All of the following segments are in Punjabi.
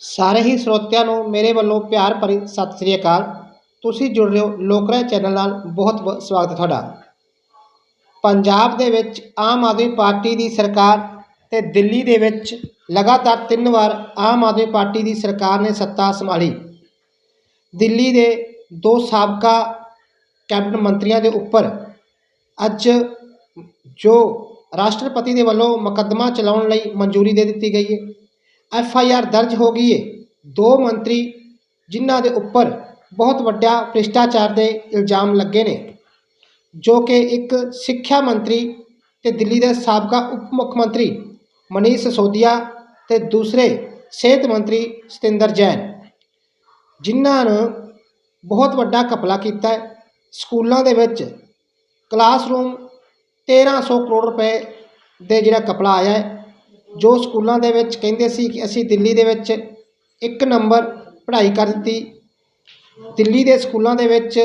ਸਾਰੇ ਹੀ ਸਰੋਤਿਆਂ ਨੂੰ ਮੇਰੇ ਵੱਲੋਂ ਪਿਆਰ ਭਰੀ ਸਤਿ ਸ੍ਰੀ ਅਕਾਲ। ਤੁਸੀਂ ਜੁੜ ਰਹੇ ਹੋ ਲੋਕਰਾਏ ਚੈਨਲ ਨਾਲ। ਬਹੁਤ ਬਹੁਤ ਸਵਾਗਤ ਹੈ ਤੁਹਾਡਾ। ਪੰਜਾਬ ਦੇ ਵਿੱਚ ਆਮ ਆਦਮੀ ਪਾਰਟੀ ਦੀ ਸਰਕਾਰ ਤੇ ਦਿੱਲੀ ਦੇ ਵਿੱਚ ਲਗਾਤਾਰ ਤਿੰਨ ਵਾਰ ਆਮ ਆਦਮੀ ਪਾਰਟੀ ਦੀ ਸਰਕਾਰ ਨੇ ਸੱਤਾ ਸੰਭਾਲੀ। ਦਿੱਲੀ ਦੇ ਦੋ ਸਾਬਕਾ ਕੈਬਨਿਟ ਮੰਤਰੀਆਂ ਦੇ ਉੱਪਰ ਅੱਜ ਜੋ ਰਾਸ਼ਟਰਪਤੀ ਦੇ ਵੱਲੋਂ ਮੁਕੱਦਮਾ ਚਲਾਉਣ ਲਈ ਮਨਜ਼ੂਰੀ ਦੇ ਦਿੱਤੀ ਗਈ ਹੈ। ਐਫ ਆਈ ਆਰ ਦਰਜ ਹੋ ਗਈ ਹੈ ਦੋ ਮੰਤਰੀ ਜਿਨ੍ਹਾਂ ਦੇ ਉੱਪਰ ਬਹੁਤ ਵੱਡਾ ਭ੍ਰਿਸ਼ਟਾਚਾਰ ਦੇ ਇਲਜ਼ਾਮ ਲੱਗੇ ਨੇ, ਜੋ ਕਿ ਇੱਕ ਸਿੱਖਿਆ ਮੰਤਰੀ ਤੇ ਦਿੱਲੀ ਦੇ ਸਾਬਕਾ ਉਪ ਮੁੱਖ ਮੰਤਰੀ ਮਨੀਸ਼ ਸਿਸੋਦੀਆ ਤੇ ਦੂਸਰੇ ਸਿਹਤ ਮੰਤਰੀ ਸਤਿੰਦਰ ਜੈਨ, ਜਿਨ੍ਹਾਂ ਨੂੰ ਬਹੁਤ ਵੱਡਾ ਘਪਲਾ ਕੀਤਾ ਹੈ। ਸਕੂਲਾਂ ਦੇ ਵਿੱਚ ਕਲਾਸਰੂਮ 1300 ਕਰੋੜ ਰੁਪਏ ਦੇ ਜਿਹੜਾ ਘਪਲਾ ਆਇਆ ਹੈ ਜੋ ਸਕੂਲਾਂ ਦੇ ਵਿੱਚ ਕਹਿੰਦੇ ਸੀ ਕਿ ਅਸੀਂ ਦਿੱਲੀ ਦੇ ਵਿੱਚ ਇੱਕ ਨੰਬਰ ਪੜ੍ਹਾਈ ਕਰ ਦਿੱਤੀ। ਦਿੱਲੀ ਦੇ ਸਕੂਲਾਂ ਦੇ ਵਿੱਚ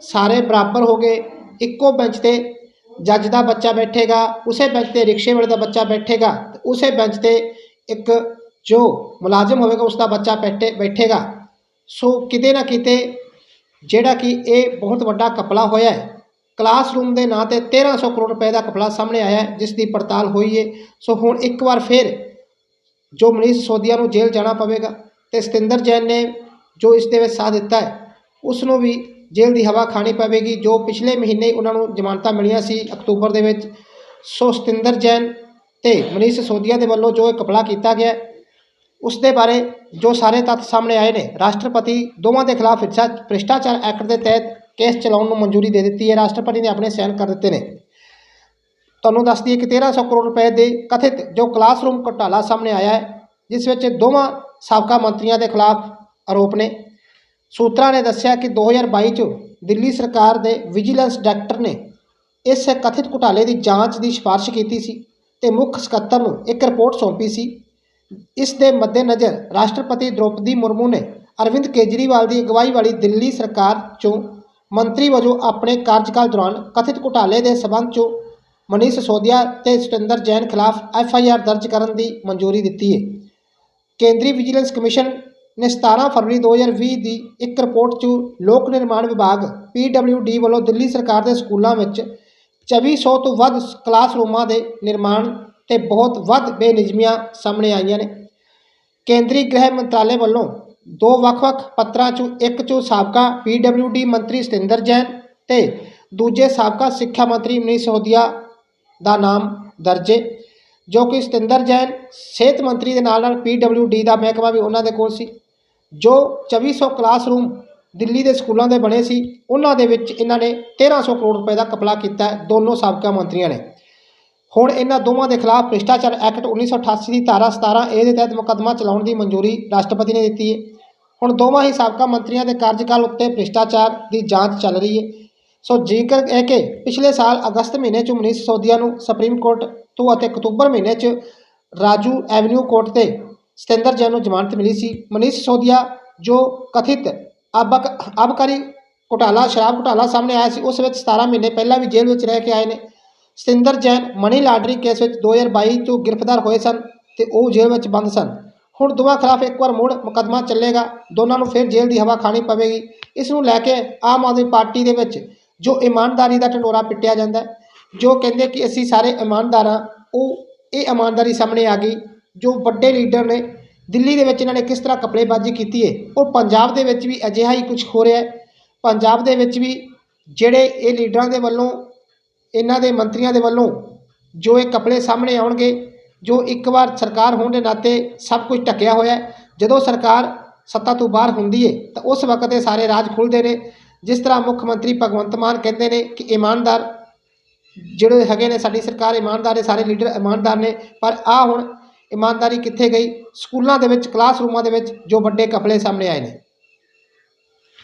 ਸਾਰੇ ਬਰਾਬਰ ਹੋ ਗਏ। ਇੱਕੋ ਬੈਂਚ ਤੇ ਜੱਜ ਦਾ ਬੱਚਾ ਬੈਠੇਗਾ, ਉਸੇ ਬੈਂਚ ਤੇ ਰਿਕਸ਼ੇ ਵਾਲੇ ਦਾ ਬੱਚਾ ਬੈਠੇਗਾ, ਤੇ ਉਸੇ ਬੈਂਚ ਤੇ ਇੱਕ ਜੋ ਮੁਲਾਜ਼ਮ ਹੋਵੇਗਾ ਉਸ ਦਾ ਬੱਚਾ ਬੈਠੇ, ਬੈਠੇਗਾ। ਸੋ ਕਿਤੇ ਨਾ ਕਿਤੇ ਜਿਹੜਾ ਕਿ ਇਹ ਬਹੁਤ ਵੱਡਾ ਘਪਲਾ ਹੋਇਆ ਹੈ। ਕਲਾਸਰੂਮ ਦੇ ਨਾਂ ਤੇ 1300 ਕਰੋੜ ਰੁਪਏ ਦਾ ਘਪਲਾ ਸਾਹਮਣੇ ਆਇਆ ਜਿਸ ਦੀ ਪੜਤਾਲ ਹੋਈ ਹੈ ਸੋ ਹੁਣ ਇੱਕ ਵਾਰ ਫਿਰ ਜੋ ਮਨੀਸ਼ ਸੋਦੀਆ ਨੂੰ ਜੇਲ੍ਹ ਜਾਣਾ ਪਵੇਗਾ ਤੇ ਸਤਿੰਦਰ ਜੈਨ ਨੇ ਜੋ ਇਸ ਦੇ ਵਿੱਚ ਸਾਥ ਦਿੱਤਾ ਹੈ, ਉਸ ਨੂੰ ਵੀ ਜੇਲ੍ਹ ਦੀ ਹਵਾ ਖਾਣੀ ਪਵੇਗੀ, ਜੋ ਪਿਛਲੇ ਮਹੀਨੇ ਉਹਨਾਂ ਨੂੰ ਜ਼ਮਾਨਤਾਂ ਮਿਲੀਆਂ ਸੀ ਅਕਤੂਬਰ ਦੇ ਵਿੱਚ। ਸੋ ਸਤਿੰਦਰ ਜੈਨ ਤੇ ਮਨੀਸ਼ ਸਿਸੋਦੀਆ ਦੇ ਵੱਲੋਂ ਜੋ ਇਹ ਘਪਲਾ ਕੀਤਾ ਗਿਆ ਉਸ ਦੇ ਬਾਰੇ ਜੋ ਸਾਰੇ ਤੱਥ ਸਾਹਮਣੇ ਆਏ ਨੇ, ਰਾਸ਼ਟਰਪਤੀ ਦੋਵਾਂ ਦੇ ਖਿਲਾਫ ਭ੍ਰਿਸ਼ਟਾ- ਭ੍ਰਿਸ਼ਟਾਚਾਰ ਐਕਟ ਦੇ ਤਹਿਤ ਕੇਸ ਚਲਾਉਣ ਨੂੰ ਮਨਜ਼ੂਰੀ ਦੇ ਦਿੱਤੀ ਹੈ। ਰਾਸ਼ਟਰਪਤੀ ਨੇ ਆਪਣੇ ਸਾਈਨ ਕਰ ਦਿੱਤੇ ਨੇ। ਤੁਹਾਨੂੰ ਦੱਸ ਦਈਏ ਕਿ 1300 ਕਰੋੜ ਰੁਪਏ ਦੇ ਕਥਿਤ ਜੋ ਕਲਾਸਰੂਮ ਘੁਟਾਲਾ ਸਾਹਮਣੇ ਆਇਆ ਹੈ, ਜਿਸ ਵਿੱਚ ਦੋਵਾਂ ਸਾਬਕਾ ਮੰਤਰੀਆਂ ਦੇ ਖਿਲਾਫ ਆਰੋਪ ਨੇ। ਸੂਤਰਾਂ ਨੇ ਦੱਸਿਆ ਕਿ 2022 ਚ ਦਿੱਲੀ ਸਰਕਾਰ ਦੇ ਵਿਜੀਲੈਂਸ ਡਾਇਰੈਕਟਰ ਨੇ ਇਸ ਕਥਿਤ ਘੁਟਾਲੇ ਦੀ ਜਾਂਚ ਦੀ ਸਿਫਾਰਿਸ਼ ਕੀਤੀ ਸੀ ਤੇ ਮੁੱਖ ਸਕੱਤਰ ਨੂੰ ਇੱਕ ਰਿਪੋਰਟ ਸੌਂਪੀ ਸੀ। ਇਸ ਦੇ ਮੱਦੇਨਜ਼ਰ ਰਾਸ਼ਟਰਪਤੀ ਦ੍ਰੋਪਦੀ ਮੁਰਮੂ ਨੇ ਅਰਵਿੰਦ ਕੇਜਰੀਵਾਲ ਦੀ ਅਗਵਾਈ ਵਾਲੀ ਦਿੱਲੀ ਸਰਕਾਰ ਚੋਂ ਮੰਤਰੀ ਵਜੋਂ ਆਪਣੇ ਕਾਰਜਕਾਲ ਦੌਰਾਨ ਕਥਿਤ ਘੁਟਾਲੇ ਦੇ ਸਬੰਧ 'ਚੋਂ ਮਨੀਸ਼ ਸਿਸੋਦੀਆ ਤੇ ਸਤਿੰਦਰ ਜੈਨ ਖਿਲਾਫ ਐਫ ਆਈ ਆਰ ਦਰਜ ਕਰਨ ਦੀ ਮਨਜ਼ੂਰੀ ਦਿੱਤੀ ਹੈ। ਕੇਂਦਰੀ ਵਿਜੀਲੈਂਸ ਕਮਿਸ਼ਨ ਨੇ 17 ਫਰਵਰੀ 2020 ਦੀ ਇੱਕ ਰਿਪੋਰਟ 'ਚ ਲੋਕ ਨਿਰਮਾਣ ਵਿਭਾਗ ਡੀ ਵੱਲੋਂ ਦਿੱਲੀ ਸਰਕਾਰ ਦੇ ਸਕੂਲਾਂ ਵਿੱਚ 2400 ਤੋਂ ਵੱਧ ਕਲਾਸਰੂਮਾਂ ਦੇ ਨਿਰਮਾਣ ਤੇ ਬਹੁਤ ਵੱਧ ਬੇਨਿਯਮੀਆਂ ਸਾਹਮਣੇ ਆਈਆਂ ਨੇ। ਕੇਂਦਰੀ ਗ੍ਰਹਿ ਮੰਤਰਾਲੇ ਵੱਲੋਂ ਦੋ ਵੱਖ-ਵੱਖ ਪੱਤਰਾਂ 'ਚੋਂ ਇੱਕ 'ਚੋਂ ਸਾਬਕਾ ਡੀ ਮੰਤਰੀ ਸਤਿੰਦਰ ਜੈਨ ਤੇ ਦੂਜੇ ਸਾਬਕਾ ਸਿੱਖਿਆ ਮੰਤਰੀ ਮਨੀਸ਼ ਸਿਸੋਦੀਆ ਦਾ ਨਾਮ ਦਰਜ ਹੈ ਜੋ ਕਿ ਸਤਿੰਦਰ ਜੈਨ ਸਿਹਤ ਮੰਤਰੀ ਦੇ ਨਾਲ ਨਾਲ ਡੀ ਦਾ ਮਹਿਕਮਾ ਵੀ ਉਹਨਾਂ ਦੇ ਕੋਲ ਸੀ, ਜੋ 2400 ਕਲਾਸਰੂਮ ਦਿੱਲੀ ਦੇ ਸਕੂਲਾਂ ਦੇ ਬਣੇ ਸੀ। ਉਹਨਾਂ ਦੇ ਵਿੱਚ ਇਹਨਾਂ ਨੇ 1300 ਕਰੋੜ ਰੁਪਏ ਦਾ ਕਪਲਾ ਕੀਤਾ ਦੋਨੋਂ ਸਾਬਕਾ ਮੰਤਰੀਆਂ ਨੇ। ਹੁਣ ਇਹਨਾਂ ਦੋਵਾਂ ਦੇ ਖਿਲਾਫ ਭ੍ਰਿਸ਼ਟਾਚਾਰ ਐਕਟ 1988 ਦੀ ਧਾਰਾ 17 ਏ ਦੇ ਤਹਿਤ ਮੁਕੱਦਮਾ ਚਲਾਉਣ ਦੀ ਮਨਜ਼ੂਰੀ ਰਾਸ਼ਟਰਪਤੀ ਨੇ ਦਿੱਤੀ ਹੈ ਹੁਣ ਦੋਵਾਂ ਹੀ ਸਾਬਕਾ ਮੰਤਰੀਆਂ ਦੇ ਕਾਰਜਕਾਲ ਉੱਤੇ ਭ੍ਰਿਸ਼ਟਾਚਾਰ ਦੀ ਜਾਂਚ ਚੱਲ ਰਹੀ ਹੈ। ਸੋ ਜੇਕਰ ਇਹ ਕਿ ਪਿਛਲੇ ਸਾਲ ਅਗਸਤ ਮਹੀਨੇ 'ਚ ਮਨੀਸ਼ ਸੋਦੀਆ ਨੂੰ ਸੁਪਰੀਮ ਕੋਰਟ ਤੋਂ ਅਤੇ ਅਕਤੂਬਰ ਮਹੀਨੇ 'ਚ ਰਾਜੂ ਐਵਨਿਊ ਕੋਰਟ ਤੇ ਸਤਿੰਦਰ ਜੈਨ ਨੂੰ ਜ਼ਮਾਨਤ ਮਿਲੀ ਸੀ, ਮਨੀਸ਼ ਸੋਦੀਆ ਜੋ ਕਥਿਤ ਅਬਕ ਅਬਕਾਰੀ ਘੁਟਾਲਾ, ਸ਼ਰਾਬ ਘੁਟਾਲਾ ਸਾਹਮਣੇ ਆਇਆ ਸੀ, ਉਸ ਵਿੱਚ 17 ਮਹੀਨੇ ਪਹਿਲਾਂ ਵੀ ਜੇਲ੍ਹ ਵਿੱਚ ਰਹਿ ਕੇ ਆਏ ਨੇ। Satinder Jain money laundering case ਵਿੱਚ 2022 ਤੋਂ ਗ੍ਰਿਫਤਾਰ ਹੋਏ ਸਨ ਤੇ ਉਹ ਜੇਲ੍ਹ ਵਿੱਚ ਬੰਦ ਸਨ। ਹੁਣ ਦੋਵਾਂ ਖਿਲਾਫ ਇੱਕ ਵਾਰ ਮੁੜ ਮੁਕੱਦਮਾ ਚੱਲੇਗਾ। ਦੋਨਾਂ ਨੂੰ ਫਿਰ ਜੇਲ੍ਹ ਦੀ ਹਵਾ ਖਾਣੀ ਪਵੇਗੀ। ਇਸ ਨੂੰ ਲੈ ਕੇ ਆਮ ਆਦਮੀ ਪਾਰਟੀ ਦੇ ਵਿੱਚ ਜੋ ਇਮਾਨਦਾਰੀ ਦਾ ਢੰਡੋਰਾ ਪਿੱਟਿਆ ਜਾਂਦਾ ਜੋ ਕਹਿੰਦੇ ਕਿ ਅਸੀਂ ਸਾਰੇ ਇਮਾਨਦਾਰ ਹਾਂ ਉਹ ਇਹ ਇਮਾਨਦਾਰੀ ਸਾਹਮਣੇ ਆ ਗਈ। ਜੋ ਵੱਡੇ ਲੀਡਰ ਨੇ, ਦਿੱਲੀ ਦੇ ਵਿੱਚ ਇਹਨਾਂ ਨੇ ਕਿਸ ਤਰ੍ਹਾਂ ਕਪੜੇਬਾਜ਼ੀ ਕੀਤੀ ਹੈ, ਉਹ ਪੰਜਾਬ ਦੇ ਵਿੱਚ ਵੀ ਅਜਿਹਾ ਹੀ ਕੁਝ ਹੋ ਰਿਹਾ ਹੈ। ਪੰਜਾਬ ਦੇ ਵਿੱਚ ਵੀ ਜਿਹੜੇ ਇਹ ਲੀਡਰਾਂ ਦੇ ਵੱਲੋਂ, ਇਹਨਾਂ ਦੇ ਮੰਤਰੀਆਂ ਦੇ ਵੱਲੋਂ ਜੋ ਇਹ ਕਪੜੇ ਸਾਹਮਣੇ ਆਉਣਗੇ ਜੋ ਇੱਕ ਵਾਰ ਸਰਕਾਰ ਹੋਣ ਦੇ ਨਾਤੇ ਸਭ ਕੁਝ ਢੱਕਿਆ ਹੋਇਆ ਜਦੋਂ ਸਰਕਾਰ ਸੱਤਾ ਤੋਂ ਬਾਹਰ ਹੁੰਦੀ ਹੈ ਤਾਂ ਉਸ ਵਕਤ ਇਹ ਸਾਰੇ ਰਾਜ ਖੁੱਲ੍ਹਦੇ ਨੇ। ਜਿਸ ਤਰ੍ਹਾਂ ਮੁੱਖ ਮੰਤਰੀ ਭਗਵੰਤ ਮਾਨ ਕਹਿੰਦੇ ਨੇ ਕਿ ਇਮਾਨਦਾਰ ਜਿਹੜੇ ਹੈਗੇ ਨੇ, ਸਾਡੀ ਸਰਕਾਰ ਇਮਾਨਦਾਰ ਹੈ ਸਾਰੇ ਲੀਡਰ ਇਮਾਨਦਾਰ ਨੇ, ਪਰ ਆ ਹੁਣ ਇਮਾਨਦਾਰੀ ਕਿੱਥੇ ਗਈ? ਸਕੂਲਾਂ ਦੇ ਵਿੱਚ, ਕਲਾਸਰੂਮਾਂ ਦੇ ਵਿੱਚ ਜੋ ਵੱਡੇ ਕਪੜੇ ਸਾਹਮਣੇ ਆਏ ਨੇ।